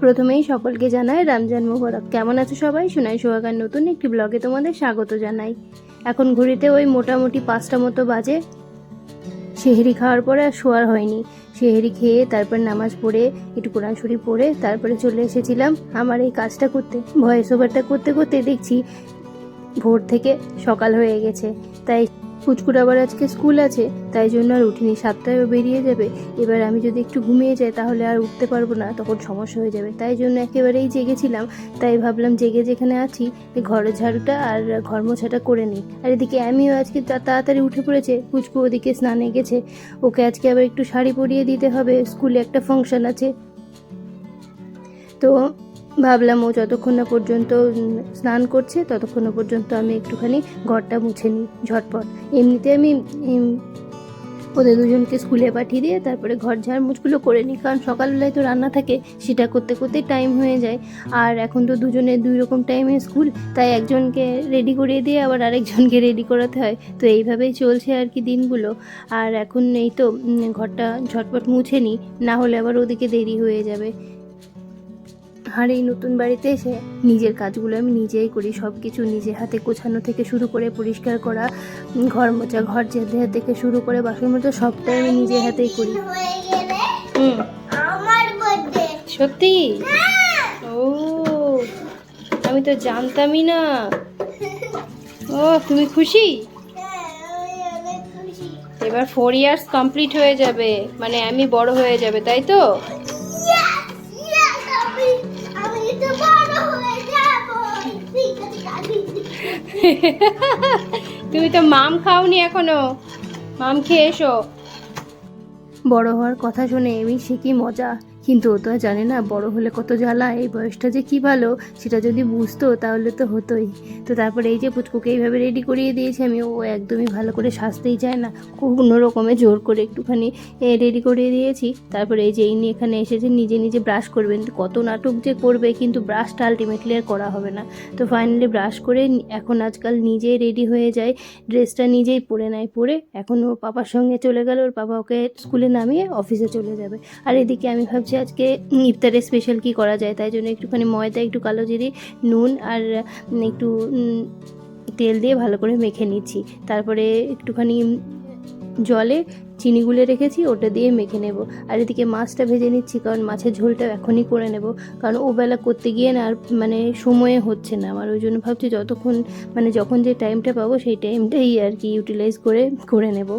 প্রথমেই সকলকে জানাই রমজান মোবারক। কেমন আছো সবাই? সোনাই সোহাগার নতুন একটি ব্লগে তোমাদের স্বাগত জানাই। এখন ঘড়িতে ওই মোটামুটি পাঁচটা মতো বাজে। সেহেরি খাওয়ার পরে আর শোয়ার হয়নি। সেহেরি খেয়ে তারপর নামাজ পড়ে, একটু কোরআন শরীফ পড়ে, তারপরে চলে এসেছিলাম আমার এই কাজটা করতে। ভয়েস ওভারটা করতে করতে দেখছি ভোর থেকে সকাল হয়ে গেছে। তাই পুচকুর আবার আজকে স্কুল আছে, তাই জন্য আর উঠিনি। সাতটায়ও বেরিয়ে যাবে। এবার আমি যদি একটু ঘুমিয়ে যাই, তাহলে আর উঠতে পারব না, তখন সমস্যা হয়ে যাবে। তাই জন্য একেবারেই জেগেছিলাম, তাই ভাবলাম জেগে যেখানে আছি ঘরের ঝাড়ুটা আর ঘর মোছাটা করে নিই। আর এদিকে আমিও আজকে তাড়াতাড়ি উঠে পড়েছে পুচকু ওদিকে স্নানে গেছে। ওকে আজকে আবার একটু শাড়ি পরিয়ে দিতে হবে, স্কুলে একটা ফাংশন আছে। তো ভাবলাম ও যতক্ষণ না পর্যন্ত স্নান করছে, ততক্ষণ না পর্যন্ত আমি একটুখানি ঘরটা মুছে নিই, ঝটপট। এমনিতে আমি ওদের দুজনকে স্কুলে পাঠিয়ে দিয়ে তারপরে ঘর ঝাড় মুছগুলো করে নিই, কারণ সকালবেলায় তো রান্না থাকে, সেটা করতে করতে টাইম হয়ে যায়। আর এখন তো দুজনের দুই রকম টাইমে স্কুল তাই একজনকে রেডি করিয়ে দিয়ে আবার আরেকজনকে রেডি করাতে হয়। তো এইভাবেই চলছে আর কি দিনগুলো। আর এখন এই তো ঘরটা ঝটপট মুছে নিই, না হলে আবার ওদিকে দেরি হয়ে যাবে। আর এই নতুন বাড়িতে এসে নিজের কাজগুলো আমি নিজেই করি। সব কিছু নিজে হাতে গোছানো থেকে শুরু করে পরিষ্কার করা ঘর মোছা ঘর চেঁধে থেকে শুরু করে বাসন মোছা সবটাই আমি নিজের হাতেই করি। হয়ে গেলে হুম। আমার বার্থডে সত্যি? ও আমি তো জানতামই না। ও তুমি খুশি? হ্যাঁ আমি অনেক খুশি। এবার ফোর ইয়ার্স কমপ্লিট হয়ে যাবে মানে আমি বড় হয়ে যাবে তাই তো? তুমি তো মাম খাওনি এখনও। মাম খেয়ে এসো। বড় হওয়ার কথা শুনে এমনি সে কি মজা। কিন্তু ও তো আর জানে না বড় হলে কত জ্বালা, এই বয়সটা যে কি ভালো সেটা যদি বুঝতো তাহলে তো হতোই। তো তারপরে এই যে পুচকুকে এইভাবে রেডি করিয়ে দিয়েছি আমি, ও একদমই ভালো করে সাজতেই চায় না। কোনো রকমে জোর করে একটুখানি রেডি করিয়ে দিয়েছি। তারপরে এই যে ইনি এখানে এসেছে, নিজে নিজে ব্রাশ করবেন। কত নাটক যে করবে কিন্তু ব্রাশটা আলটিমেটলি আর করা হবে না। তো ফাইনালি ব্রাশ করে এখন আজকাল নিজেই রেডি হয়ে যায়। ড্রেসটা নিজেই পরে নেয় পরে এখন ও পাপার সঙ্গে চলে গেল, ওর পাপা ওকে স্কুলে নামিয়ে অফিসে চলে যাবে। আর এদিকে আমি ভাবছি আজকে ইফতারে স্পেশাল কি করা যায়? তাই জন্য একটুখানি ময়দা, একটু কালো জিরি, নুন আর একটু তেল দিয়ে ভালো করে মেখে নিচ্ছি। তারপরে একটুখানি জলে চিনি গুলে রেখেছি, ওটা দিয়ে মেখে নেব। আর এদিকে মাছটা ভেজে নিচ্ছি, কারণ মাছের ঝোলটা এখনই করে নেব। কারণ ওবেলা করতে গিয়ে না আর মানে সময়ে হচ্ছে না। আমার ওই জন্য ভাবছি যতক্ষণ মানে যখন যে টাইমটা পাবো, সেই টাইমটাই আর কি ইউটিলাইজ করে করে নেব।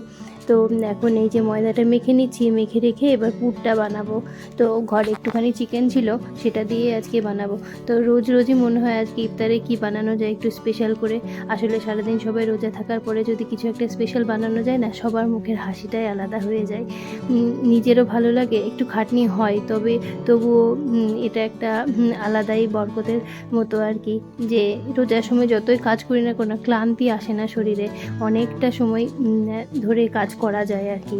তো এখন এই যে ময়দাটা মেখে নিচ্ছি, মেখে রেখে এবার পুরটা বানাবো। তো ঘরে একটুখানি চিকেন ছিল, সেটা দিয়ে আজকে বানাবো। তো রোজ রোজই মনে হয় আজকে ইফতারে কি বানানো যায় একটু স্পেশাল করে। আসলে সারাদিন সবাই রোজা থাকার পরে যদি কিছু একটা স্পেশাল বানানো যায় না, সবার মুখের হাসিটাই আলাদা হয়ে যায়। নিজেরও ভালো লাগে, একটু খাটনি হয়, তবে তবুও এটা একটা আলাদাই বরকতের মতো আর কি, যে রোজার সময় যতই কাজ করি না কোনো, ক্লান্তি আসে না শরীরে, অনেকটা সময় ধরে কাজ করা যায় আর কি।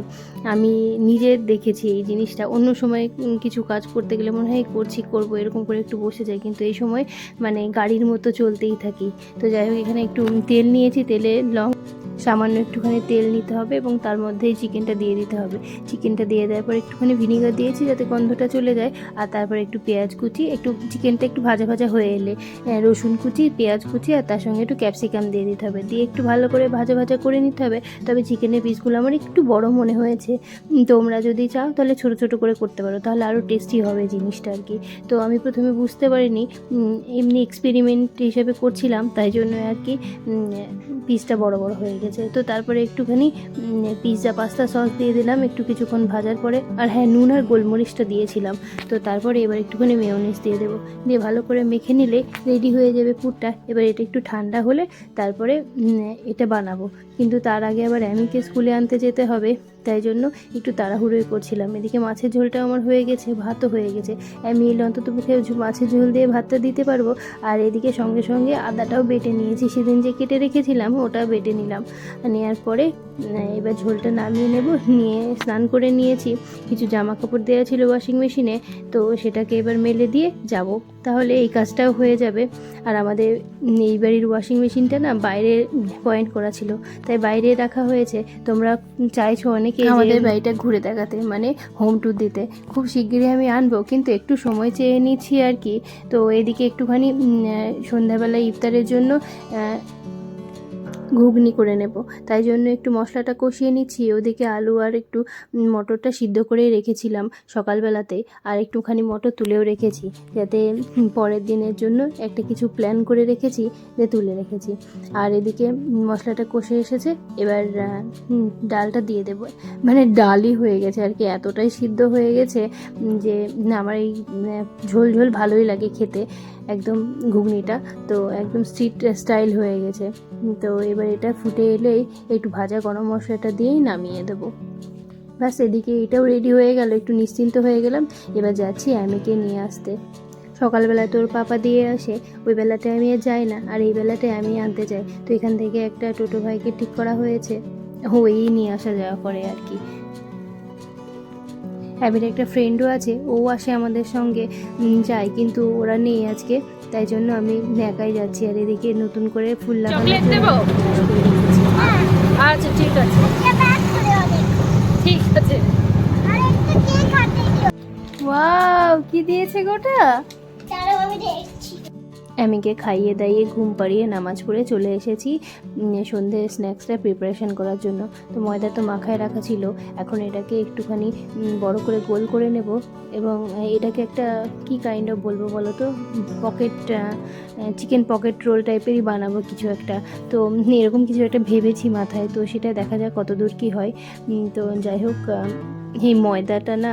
আমি নিজে দেখেছি এই জিনিসটা, অন্য সময় কিছু কাজ করতে গেলে মনে হয় করছি, করব, এরকম করে একটু বসে যাই। কিন্তু এই সময় মানে গাড়ির মতো চলতেই থাকি। তো যাই হোক, এখানে একটু তেল নিয়েছি, তেলে লং সামান্য একটুখানি তেল নিতে হবে এবং তার মধ্যেই চিকেনটা দিয়ে দিতে হবে। চিকেনটা দিয়ে দেওয়ার পর একটুখানি ভিনিগার দিয়েছি যাতে গন্ধটা চলে যায়। আর তারপর একটু পেঁয়াজ কুচি, একটু চিকেনটা একটু ভাজা ভাজা হয়ে এলে রসুন কুচি, পেঁয়াজ কুচি আর তার সঙ্গে একটু ক্যাপসিকাম দিয়ে দিতে হবে। দিয়ে একটু ভালো করে ভাজা ভাজা করে নিতে হবে। তবে চিকেনের পিসগুলো আমার একটু বড় মনে হয়েছে। তোমরা যদি চাও তাহলে ছোট ছোট করে করতে পারো, তাহলে আরও টেস্টি হবে জিনিসটা আর কি। তো আমি প্রথমে বুঝতে পারিনি এমনি এক্সপেরিমেন্ট হিসেবে করছিলাম, তাই জন্য আর কি পিসটা বড় বড় হয়ে গেছে। তো তারপরে একটুখানি পিৎজা পাস্তা সস দিয়ে দিলাম, একটু কিছুক্ষণ ভাজার পরে। আর হ্যাঁ নুন আর গোলমরিচটা দিয়েছিলাম। তো তারপরে এবার একটুখানি মেয়নিস দিয়ে দেবো। দিয়ে ভালো করে মেখে নিলে রেডি হয়ে যাবে পুরটা। এবার এটা একটু ঠান্ডা হলে তারপরে এটা বানাবো। কিন্তু তার আগে আবার অ্যামিকে স্কুলে আনতে যেতে হবে। তাই জন্য একটু তাড়াহুড়োই করছিলাম। এদিকে মাছের ঝোলটা আমার হয়ে গেছে, ভাতও হয়ে গেছে। আমি এলে অন্তত মুখে মাছের ঝোল দিয়ে ভাতটা দিতে পারব। আর এদিকে সঙ্গে সঙ্গে আদাটাও বেটে নিয়েছি। সেদিন যে কেটে রেখেছিলাম ওটা বেটে নিলাম। নেওয়ার পরে এবার ঝোলটা নামিয়ে নেব, নিয়ে স্নান করে নিয়েছি। কিছু জামা কাপড় দেওয়া ছিল ওয়াশিং মেশিনে তো সেটাকে এবার মেলে দিয়ে যাব। তাহলে এই কাজটাও হয়ে যাবে। আর আমাদের এই বাড়ির ওয়াশিং মেশিনটা না বাইরে পয়েন্ট করা ছিল, তাই বাইরে রাখা হয়েছে। তোমরা চাইছো অনেকে আমাদের বাড়িটা ঘুরে দেখাতে মানে হোম ট্যুর দিতে। খুব শিগগিরই আমি আনব, কিন্তু একটু সময় চেয়ে নিচ্ছি আর কি। তো এদিকে একটুখানি সন্ধ্যাবেলা ইফতারের জন্য ঘুগনি করে নেব। তাই জন্য একটু মশলাটা কষিয়ে নিচ্ছি। ওদিকে আলু আর একটু মটরটা সিদ্ধ করে রেখেছিলাম সকালবেলাতে। আর একটুখানি মটর তুলেও রেখেছি। যাতে পরের দিনের জন্য একটা কিছু প্ল্যান করে রেখেছি যে তুলে রেখেছি। আর এদিকে মশলাটা কষে এসেছে। এবার ডালটা দিয়ে দেবো। মানে ডালই হয়ে গেছে আর কি। এতটাই সিদ্ধ হয়ে গেছে যে আমার এই ঝোল ঝোল ভালোই লাগে খেতে। একদম ঘুগনিটা, তো একদম স্ট্রিট স্টাইল হয়ে গেছে। তো এবার এটা ফুটে এলেই একটু ভাজা গরম মশলাটা দিয়েই নামিয়ে দেবো। ব্যাস, এদিকে এটাও রেডি হয়ে গেল, একটু নিশ্চিন্ত হয়ে গেলাম। এবার যাচ্ছি আমিকে নিয়ে আসতে। সকালবেলা তোর পাপা দিয়ে আসে, ওই বেলাটায় আমি আর যাই না, আর এই বেলাটায় আমি আনতে যাই। তো এখান থেকে একটা টোটো ভাইকে ঠিক করা হয়েছে। ওই নিয়ে আসা যাওয়া করে আর কি। অ্যাবির একটা ফ্রেন্ডও আছে ও আসে আমাদের সঙ্গে যায় কিন্তু ওরা নেই আজকে তাই জন্য আমি একাই যাচ্ছি আর এদিকে নতুন করে ফুল লাগানো আচ্ছা ঠিক আছে। ঠিক আছে। ওয়াও কি দিয়েছে গোটা? আমিকে খাইয়ে দাইয়ে ঘুম পাড়িয়ে নামাজ পড়ে চলে এসেছি উম, সন্ধ্যে স্ন্যাক্সটা প্রিপারেশান করার জন্য। তো ময়দা তো মাখায় রাখা ছিল এখন এটাকে একটুখানি বড় করে গোল করে নেব এবং এটাকে একটা কি কাইন্ড অফ বলব বলো তো পকেট চিকেন পকেট রোল টাইপেরই বানাবো কিছু একটা। তো এরকম কিছু একটা ভেবেছি মাথায় তো সেটা দেখা যাক কত দূর কী হয়। তো যাই হোক এই ময়দাটা না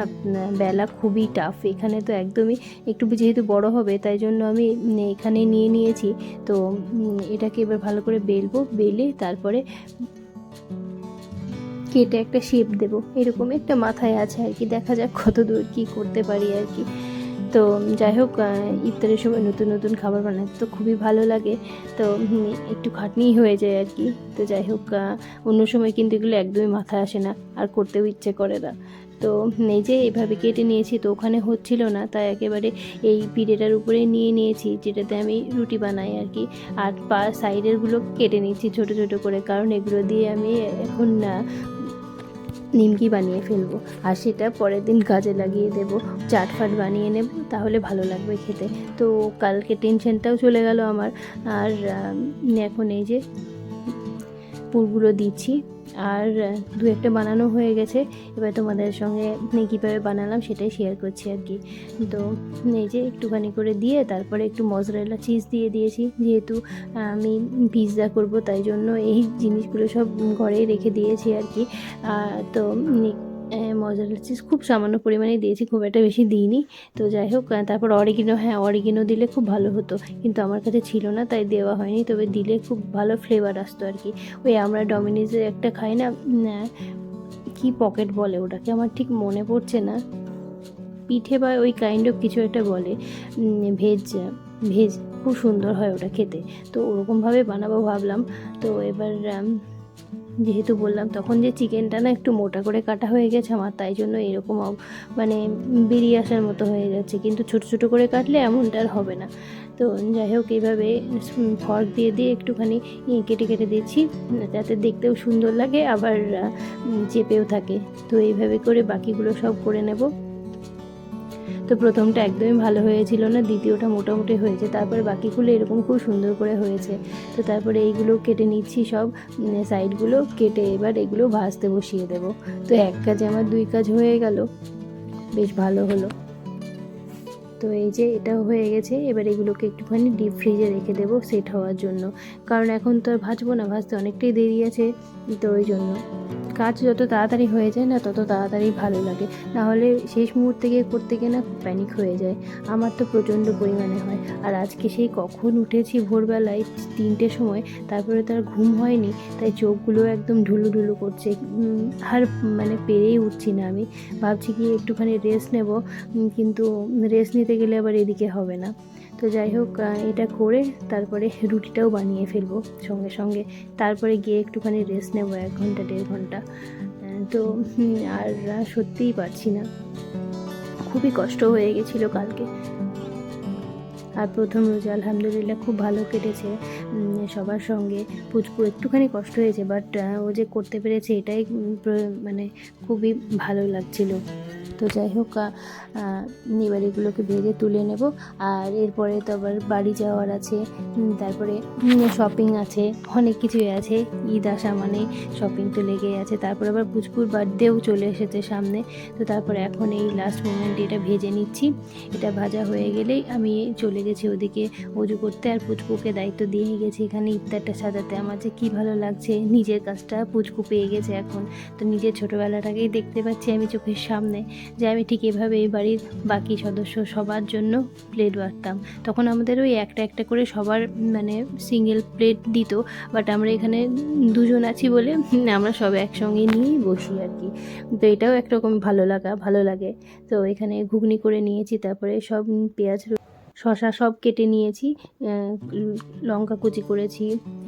বেলা খুবই টাফ এখানে তো একদমই একটু যেহেতু বড় হবে, তাই জন্য আমি এখানে নিয়ে নিয়েছি। তো এটাকে এবার ভালো করে বেলবো, বেলে তারপরে কেটে একটা শেপ দেবো। এরকম একটা মাথায় আছে আর কি, দেখা যাক কত দূর কী করতে পারি আর কি। তো যাই হোক ইফতারের সময় নতুন নতুন খাবার বানাতে তো খুবই ভালো লাগে। তো একটু খাটনিই হয়ে যায় আর কি। তো যাই হোক অন্য সময় কিন্তু এগুলো একদমই মাথায় আসে না, আর করতেও ইচ্ছে করে না। তো এই যে এভাবে কেটে নিয়েছি, তো ওখানে হচ্ছিল না, তাই একেবারে এই পিড়েটার উপরে নিয়ে নিয়েছি, যেটাতে আমি রুটি বানাই আর কি। আর পা সাইডেরগুলো কেটে নিচ্ছি ছোট ছোট করে, কারণ এগুলো দিয়ে আমি এখন না নিমকি বানিয়ে ফেলব। আর সেটা পরের দিন কাজে লাগিয়ে দেব। চাট ফাট বানিয়ে নেব, তাহলে ভালো লাগবে খেতে। তো কালকে টেনশনটাও চলে গেল আমার। আর এখন এই যে পুরগুলো দিচ্ছি। আর দু একটা বানানো হয়ে গেছে। এবার তোমাদের সঙ্গে কীভাবে বানালাম সেটাই শেয়ার করছি আর কি। তো এই যে একটুখানি করে দিয়ে তারপরে একটু মজরেলা চিজ দিয়ে দিয়েছি। যেহেতু আমি পিৎজা করব, তাই জন্য এই জিনিসগুলো সব ঘরেই রেখে দিয়েছি আর কি। তো মজারেলা চিজ খুব সামান্য পরিমাণে দিয়েছি, খুব একটা বেশি দিইনি। তো যাই হোক তারপর অরিগিনো হ্যাঁ অরিগিনো দিলে খুব ভালো হতো। কিন্তু আমার কাছে ছিল না, তাই দেওয়া হয়নি। তবে দিলে খুব ভালো ফ্লেভার আসতো আর কি। ওই আমরা ডমিনিজের একটা খাই না কি পকেট বলে ওটাকে? আমার ঠিক মনে পড়ছে না। পিঠে বা ওই কাইন্ড অফ কিছু একটা বলে ভেজ ভেজ খুব সুন্দর হয় ওটা খেতে। তো ওরকমভাবে বানাবো ভাবলাম। তো এবার যেহেতু বললাম, তখন যে চিকেনটা না একটু মোটা করে কাটা হয়ে গেছে আমার, তাই জন্য এরকম মানে বেরিয়ে আসার মতো হয়ে যাচ্ছে। কিন্তু ছোট ছোট করে কাটলে এমনটা আর হবে না। তো যাই হোক এইভাবে ফর্ক দিয়ে দিয়ে একটুখানি কেটে কেটে দিচ্ছি, যাতে দেখতেও সুন্দর লাগে, আবার চেপেও থাকে। তো এইভাবে করে বাকিগুলো সব করে নেব। তো প্রথমটা একদমই ভালো হয়েছিল না, দ্বিতীয়টা মোটামুটি হয়েছে, তারপরে বাকিগুলো এরকম খুব সুন্দর করে হয়েছে। তো তারপরে এইগুলো কেটে নিচ্ছি সব সাইডগুলো কেটে এবার এগুলো ভাজতে বসিয়ে দেব। তো এক কাজে আমার দুই কাজ হয়ে গেল, বেশ ভালো হলো। তো এই যে এটা হয়ে গেছে, এবার এগুলোকে একটুখানি ডিপ ফ্রিজে রেখে দেবো সেট হওয়ার জন্য। কারণ এখন তো আর ভাজবো না, ভাজতে অনেকটাই দেরি আছে তো ওই জন্য। কাজ যত তাড়াতাড়ি হয়ে যায় না, তত তাড়াতাড়ি ভালো লাগে। নাহলে শেষ মুহূর্তে গিয়ে করতে গিয়ে না প্যানিক হয়ে যায়। আমার তো প্রচণ্ড পরিমাণে হয়। আর আজকে সেই কখন উঠেছি ভোরবেলায় তিনটের সময়, তারপরে তার ঘুম হয়নি, তাই চোখগুলো একদম ঢুলু ঢুলু করছে। আর মানে পেরেই উঠছি না আমি। ভাবছি কি একটুখানি রেস্ট নেব কিন্তু রেস্ট নিতে গেলে আবার এদিকে হবে না। তো যাই হোক এটা করে তারপরে রুটিটাও বানিয়ে ফেলব সঙ্গে সঙ্গে। তারপরে গিয়ে একটুখানি রেস্ট নেব, এক ঘণ্টা, দেড় ঘণ্টা। তো আর সত্যিই পারছি না। খুবই কষ্ট হয়ে গেছিল কালকে। আর প্রথম রোজা আলহামদুলিল্লাহ খুব ভালো কেটেছে। সবার সঙ্গে পুচকু একটুখানি কষ্ট হয়েছে বাট ও যে করতে পেরেছে এটাই মানে খুবই ভালো লাগছিল। তো যাই হোক এগুলোকে ভেজে তুলে নেব। আর এরপরে তো আবার বাড়ি যাওয়ার আছে তারপরে শপিং আছে, অনেক কিছুই আছে। ঈদ আসা মানে শপিং তো লেগেই আছে। তারপরে আবার পুচকুর বার্থডেও চলে এসেছে সামনে। তো তারপরে এখন এই লাস্ট মোমেন্টে এটা ভেজে নিচ্ছি। এটা ভাজা হয়ে গেলেই আমি চলে গেছি ওদিকে অজু করতে। আর পুচকুকে দায়িত্ব দিয়ে গেছি এখানে ইফতারটা সাজাতে। আমার যে কী ভালো লাগছে, নিজের কাজটা পুচকু পেয়ে গেছে এখন। তো নিজের ছোটোবেলাটাকেই দেখতে পাচ্ছি আমি চোখের সামনে। যে আমি ঠিক এভাবে এই বাড়ির বাকি সদস্য সবার জন্য প্লেট বাড়তাম তখন আমাদের ওই একটা একটা করে সবার মানে সিঙ্গেল প্লেট দিত বাট আমরা এখানে দুজন আছি বলে আমরা সব একসঙ্গে নিয়েই বসি আর কি। তো এটাও একরকম ভালো লাগা, ভালো লাগে। তো এখানে ঘুগনি করে নিয়েছি, তারপরে সব পেঁয়াজ শসা সব কেটে নিয়েছি লঙ্কা কুচি করেছি,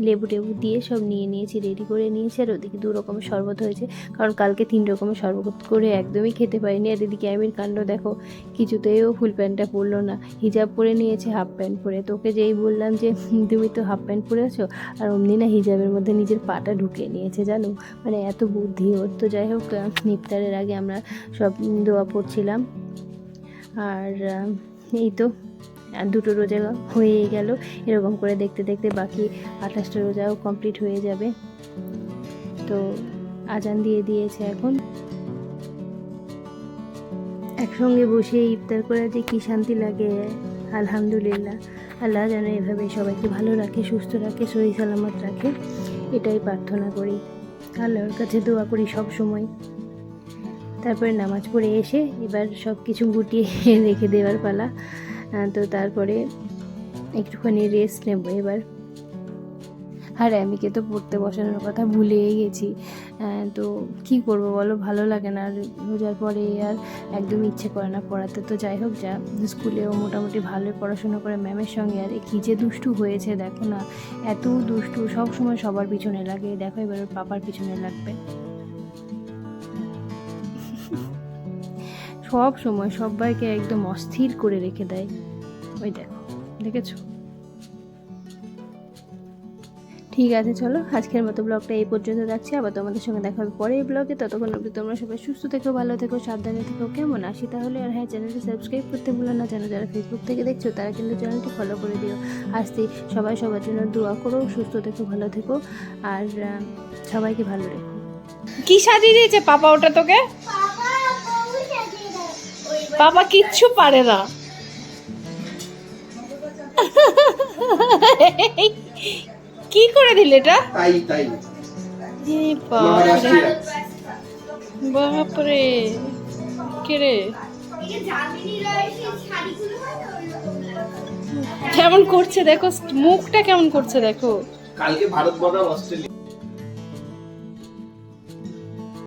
লেবু টেবু দিয়ে সব নিয়ে নিয়েছি রেডি করে নিয়েছি, আর ওদিকে দু রকমের শরবত হয়েছে। কারণ কালকে তিন রকমের শরবত করে একদমই খেতে পারিনি। আর এদিকে আমির কাণ্ড, দেখো, কিছুতেও ফুল প্যান্টটা পরলো না। হিজাব পরে নিয়েছে হাফ প্যান্ট পরে। তোকে যেই বললাম যে, তুমি তো হাফ প্যান্ট পরে আছো? আর অমনি না হিজাবের মধ্যে নিজের পাটা ঢুকিয়ে নিয়েছে, জানো? মানে এত বুদ্ধি ওর তো যাই হোক ইফতারের আগে আমরা সব দোয়া পড়ছিলাম। আর এই তো দুটো রোজা হয়ে গেল। এরকম করে দেখতে দেখতে বাকি আঠাশটা রোজাও কমপ্লিট হয়ে যাবে। তো আজান দিয়ে দিয়েছে এখন। একসঙ্গে বসে ইফতার করা যে কী শান্তি লাগে, আলহামদুলিল্লাহ। আল্লাহ যেন এভাবে সবাইকে ভালো রাখে, সুস্থ রাখে শরীর সালামত রাখে, এটাই প্রার্থনা করি। আল্লাহর কাছে দোয়া করি সব সময়। তারপরে নামাজ পড়ে এসে এবার সব কিছু গুটিয়ে রেখে দেওয়ার পালা। তো তারপরে একটুখানি রেস্ট নেব এবার। আর, আমিকে তো পড়তে বসানোর কথা ভুলেই গেছি। তো কি করব বলো? ভালো লাগে না। আর রোজার পরে আর একদম ইচ্ছে করে না পড়াতে। তো যাই হোক, যা। স্কুলেও মোটামুটি ভালোই পড়াশোনা করে ম্যামের সঙ্গে। আর, কী যে দুষ্টু হয়েছে, দেখো না। এত দুষ্টু সব সময় সবার পিছনে লাগে। দেখো এবার পাপার পিছনে লাগবে। সব সময় সবাইকে একদম অস্থির করে রেখে দেয়। ওই দেখো, দেখেছ? ঠিক আছে, চলো, আজকের মতো ব্লগটা এই পর্যন্ত রাখছি আবার তোমাদের সঙ্গে দেখা হবে এই ব্লগে। ততক্ষণ অবধি তোমরা সবাই সুস্থ থেকো, ভালো থেকো, সাবধানে থেকো, কেমন আসি তাহলে? আর হ্যাঁ চ্যানেলটি সাবস্ক্রাইব করতে ভুলো না। যেন যারা ফেসবুক থেকে দেখছ, তারা কিন্তু চ্যানেলটি ফলো করে দিও। আসতে সবাই সবার জন্য দোয়া করো, সুস্থ থেকো, ভালো থেকো। আর সবাইকে ভালো রেখো। কি সাজিয়ে দিয়েছে, পাপা, ওটা তোকে? পাপা কিচ্ছু পারে না। কি করে দিলে এটা? তাই তাই। বাপরে কে রে। কেমন করছে দেখো মুখটা কেমন করছে দেখো। কালকে ভারত বনাম অস্ট্রেলিয়া।